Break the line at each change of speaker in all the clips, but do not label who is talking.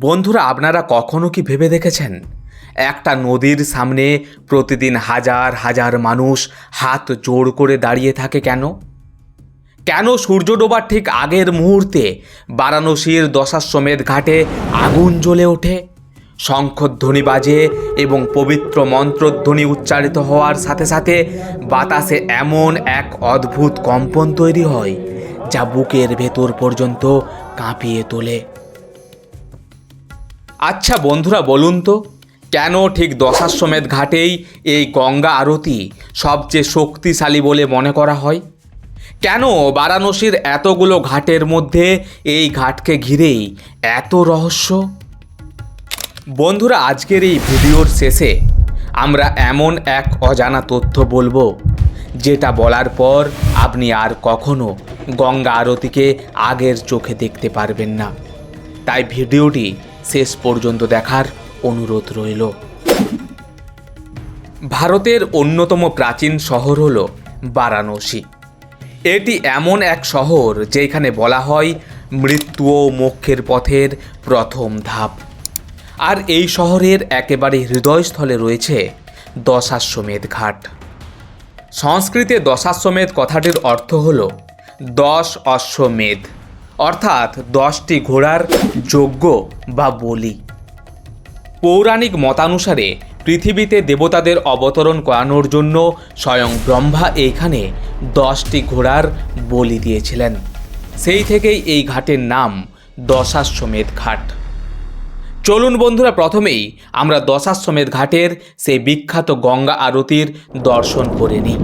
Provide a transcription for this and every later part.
বন্ধুরা, আপনারা কখনো কি ভেবে দেখেছেন? একটা নদীর সামনে প্রতিদিন হাজার হাজার মানুষ হাত জোড় করে দাঁড়িয়ে থাকে কেন? কেন সূর্য ডোবার ঠিক আগের মুহূর্তে বারাণসীর দশাশ্বমেধ ঘাটে আগুন জ্বলে ওঠে? শঙ্খধ্বনি বাজে এবং পবিত্র মন্ত্রধ্বনি উচ্চারিত হওয়ার সাথে সাথে বাতাসে এমন এক অদ্ভুত কম্পন তৈরি হয়, যা বুকের ভেতর পর্যন্ত কাঁপিয়ে তোলে। আচ্ছা বন্ধুরা বলুন তো, কেন ঠিক দশাশ্বমেধ ঘাটেই এই গঙ্গা আরতি সবচেয়ে শক্তিশালী বলে মনে করা হয়? কেন বারাণসীর এতগুলো ঘাটের মধ্যে এই ঘাটকে ঘিরেই এত রহস্য? বন্ধুরা, আজকের এই ভিডিওর শেষে আমরা এমন এক অজানা তথ্য বলব, যেটা বলার পর আপনি আর কখনো গঙ্গা আরতিকে আগের চোখে দেখতে পারবেন না। তাই ভিডিওটি শেষ পর্যন্ত দেখার অনুরোধ রইল। ভারতের অন্যতম প্রাচীন শহর হল বারাণসী। এটি এমন এক শহর যেখানে বলা হয় মৃত্যু ও মোক্ষের পথের প্রথম ধাপ। আর এই শহরের একেবারে হৃদয়স্থলে রয়েছে দশাশ্বমেধ ঘাট। সংস্কৃতে দশাশ্বমেধ কথাটির অর্থ হল দশ অশ্বমেধ। অর্থাৎ দশটি ঘোড়ার যজ্ঞ বা বলি। পৌরাণিক মতানুসারে পৃথিবীতে দেবতাদের অবতরণ করানোর জন্য স্বয়ং ব্রহ্মা এইখানে দশটি ঘোড়ার বলি দিয়েছিলেন। সেই থেকেই এই ঘাটের নাম দশাশ্বমেধ ঘাট। চলুন বন্ধুরা, প্রথমেই আমরা দশাশ্বমেধ ঘাটের সেই বিখ্যাত গঙ্গা আরতির দর্শন করে নিই।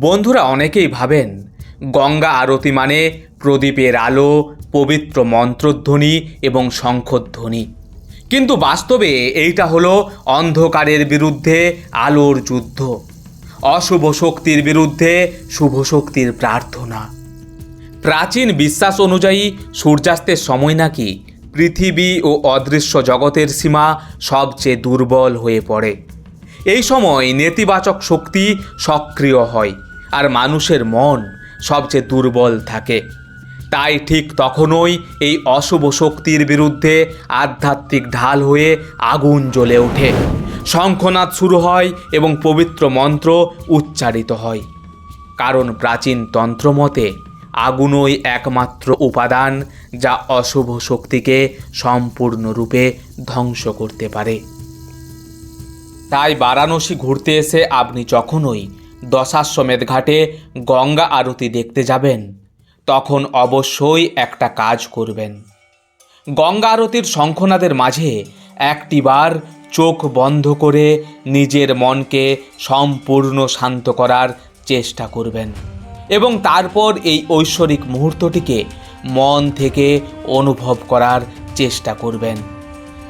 বন্ধুরা অনেকেই ভাবেন, গঙ্গা আরতি মানে প্রদীপের আলো, পবিত্র মন্ত্রধ্বনি এবং শঙ্খধ্বনি। কিন্তু বাস্তবে এইটা হলো অন্ধকারের বিরুদ্ধে আলোর যুদ্ধ, অশুভ শক্তির বিরুদ্ধে শুভ শক্তির প্রার্থনা। প্রাচীন বিশ্বাস অনুযায়ী সূর্যাস্তের সময় নাকি পৃথিবী ও অদৃশ্য জগতের সীমা সবচেয়ে দুর্বল হয়ে পড়ে। এই সময় নেতিবাচক শক্তি সক্রিয় হয়। আর মানুষের মন সবচেয়ে দুর্বল থাকে। তাই ঠিক তখনই এই অশুভ শক্তির বিরুদ্ধে আধ্যাত্মিক ঢাল হয়ে আগুন জ্বলে ওঠে। শঙ্খনাদ শুরু হয় এবং পবিত্র মন্ত্র উচ্চারিত হয়। কারণ প্রাচীন তন্ত্রমতে আগুনই একমাত্র উপাদান যা অশুভ শক্তিকে সম্পূর্ণরূপে ধ্বংস করতে পারে। তাই বারাণসী ঘুরতে এসে আপনি যখনই দশাশ্বমেধ ঘাটে গঙ্গা আরতি দেখতে যাবেন। তখন অবশ্যই একটা কাজ করবেন। গঙ্গা আরতির শঙ্খনাদের মাঝে একটিবার চোখ বন্ধ করে নিজের মনকে সম্পূর্ণ শান্ত করার চেষ্টা করবেন এবং তারপর এই ঐশ্বরিক মুহূর্তটিকে মন থেকে অনুভব করার চেষ্টা করবেন।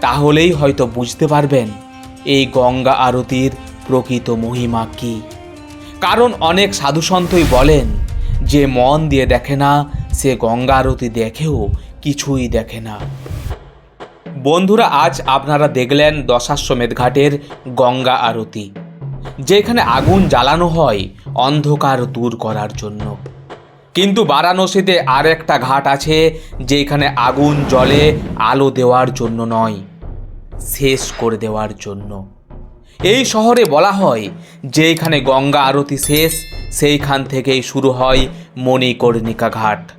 তাহলেই হয়তো বুঝতে পারবেন এই গঙ্গা আরতির প্রকৃত মহিমা কী। কারণ অনেক সাধুসন্তই বলেন, যে মন দিয়ে দেখে না, সে গঙ্গা আরতি দেখেও কিছুই দেখে না। বন্ধুরা, আজ আপনারা দেখলেন দশাশ্বমেধ ঘাটের গঙ্গা আরতি, যেখানে আগুন জ্বালানো হয় অন্ধকার দূর করার জন্য। কিন্তু বারাণসীতে আর একটা ঘাট আছে, যেখানে আগুন জলে আলো দেওয়ার জন্য নয়, শেষ করে দেওয়ার জন্য। এই শহরে বলা হয় যেখানে গঙ্গা আরতি শেষ, সেইখান থেকেই শুরু হয় মণিকর্ণিকা ঘাট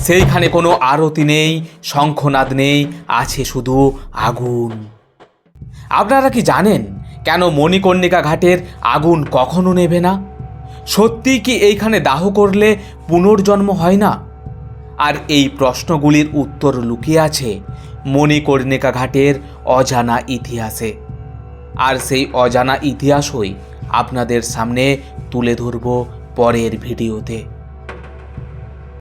সেইখানে কোনো আরতি নেই, শঙ্খনাদ নেই, আছে শুধু আগুন। আপনারা কি জানেন কেন মণিকর্ণিকা ঘাটের আগুন কখনো নেবে না? সত্যি কি এইখানে দাহ করলে পুনর্জন্ম হয় না? আর এই প্রশ্নগুলির উত্তর লুকিয়ে আছে মণিকর্ণিকা ঘাটের অজানা ইতিহাসে। আর সেই অজানা ইতিহাসই আপনাদের সামনে তুলে ধরব পরের ভিডিওতে।